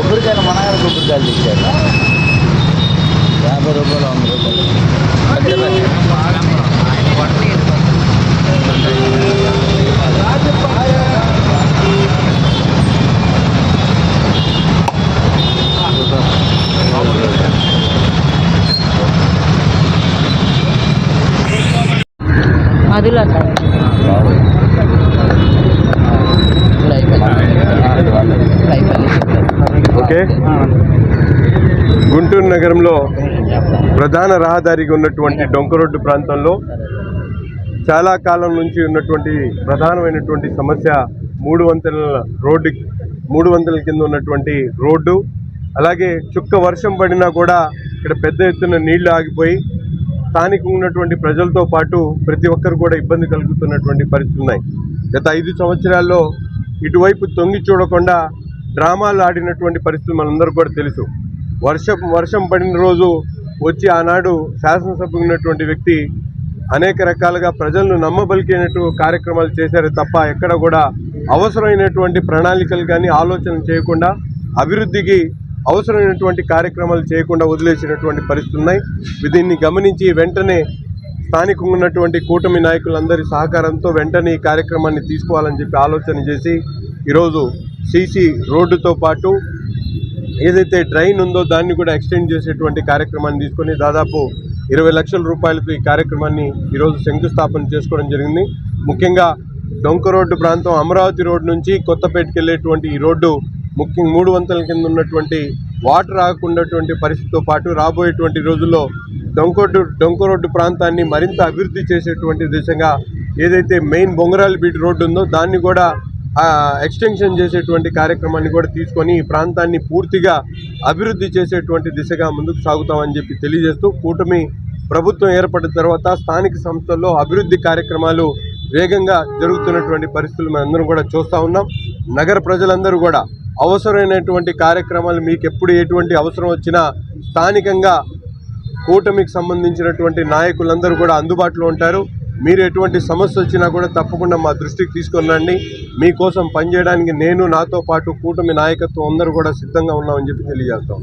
కొబ్బరికాయలు మనగారు కొబ్బరికాయలు తెచ్చారు యాభై రూపాయలు వంద రూపాయలు మధులో సార్ నగరంలో ప్రధాన రహదారిగా ఉన్నటువంటి డొంక రోడ్డు ప్రాంతంలో చాలా కాలం నుంచి ఉన్నటువంటి ప్రధానమైనటువంటి సమస్య మూడు వంతెల రోడ్డు మూడు వంతెల కింద ఉన్నటువంటి రోడ్డు. అలాగే చుక్క వర్షం పడినా కూడా ఇక్కడ పెద్ద ఎత్తున నీళ్ళు ఆగిపోయి స్థానికంగా ఉన్నటువంటి ప్రజలతో పాటు ప్రతి ఒక్కరు కూడా ఇబ్బంది కలుగుతున్నటువంటి పరిస్థితులు ఉన్నాయి. గత ఐదు సంవత్సరాల్లో ఇటువైపు తొంగి చూడకుండా డ్రామాలు ఆడినటువంటి పరిస్థితులు మనందరూ కూడా తెలుసు. వర్షం వర్షం పడిన రోజు వచ్చి ఆనాడు శాసనసభ్యులు ఉన్నటువంటి వ్యక్తి అనేక రకాలుగా ప్రజలను నమ్మబలికినట్టు కార్యక్రమాలు చేశారు తప్ప ఎక్కడ కూడా అవసరమైనటువంటి ప్రణాళికలు కానీ ఆలోచన చేయకుండా అభివృద్ధికి అవసరమైనటువంటి కార్యక్రమాలు చేయకుండా వదిలేసినటువంటి పరిస్థితులు ఉన్నాయి. దీన్ని గమనించి వెంటనే స్థానికంగా ఉన్నటువంటి కూటమి నాయకులందరి సహకారంతో వెంటనే ఈ కార్యక్రమాన్ని తీసుకోవాలని చెప్పి ఆలోచన చేసి ఈరోజు సీసీ రోడ్డుతో పాటు ఏదైతే డ్రైన్ ఉందో దాన్ని కూడా ఎక్స్టెండ్ చేసేటువంటి కార్యక్రమాన్ని తీసుకొని దాదాపు ఇరవై లక్షల రూపాయలకు ఈ కార్యక్రమాన్ని ఈరోజు శంకుస్థాపన చేసుకోవడం జరిగింది. ముఖ్యంగా డొంక రోడ్డు ప్రాంతం అమరావతి రోడ్డు నుంచి కొత్తపేటకి వెళ్ళేటువంటి ఈ రోడ్డు ముఖ్యంగా మూడు వంతల కింద ఉన్నటువంటి వాటర్ రాకుండాటువంటి పరిస్థితితో పాటు రాబోయేటువంటి రోజుల్లో డొంకొడ్డు డొంక రోడ్డు ప్రాంతాన్ని మరింత అభివృద్ధి చేసేటువంటి దిశగా ఏదైతే మెయిన్ బొంగరాల బీట్ రోడ్డు ఉందో దాన్ని కూడా ఎక్స్టెన్షన్ చేసేటువంటి కార్యక్రమాన్ని కూడా తీసుకొని ఈ ప్రాంతాన్ని పూర్తిగా అభివృద్ధి చేసేటువంటి దిశగా ముందుకు సాగుతామని చెప్పి తెలియజేస్తూ కూటమి ప్రభుత్వం ఏర్పడిన తర్వాత స్థానిక సంస్థల్లో అభివృద్ధి కార్యక్రమాలు వేగంగా జరుగుతున్నటువంటి పరిస్థితులు మనందరం కూడా చూస్తూ ఉన్నాం. నగర ప్రజలందరూ కూడా అవసరమైనటువంటి కార్యక్రమాలు మీకు ఎప్పుడు ఎటువంటి అవసరం వచ్చినా స్థానికంగా కూటమికి సంబంధించినటువంటి నాయకులందరూ కూడా అందుబాటులో ఉంటారు. మీరు ఎటువంటి సమస్య వచ్చినా కూడా తప్పకుండా మా దృష్టికి తీసుకొని రండి మీకోసం పనిచేయడానికి నేను నాతో పాటు కూటమి నాయకత్వం అందరూ కూడా సిద్ధంగా ఉన్నామని చెప్పి తెలియజేస్తాం.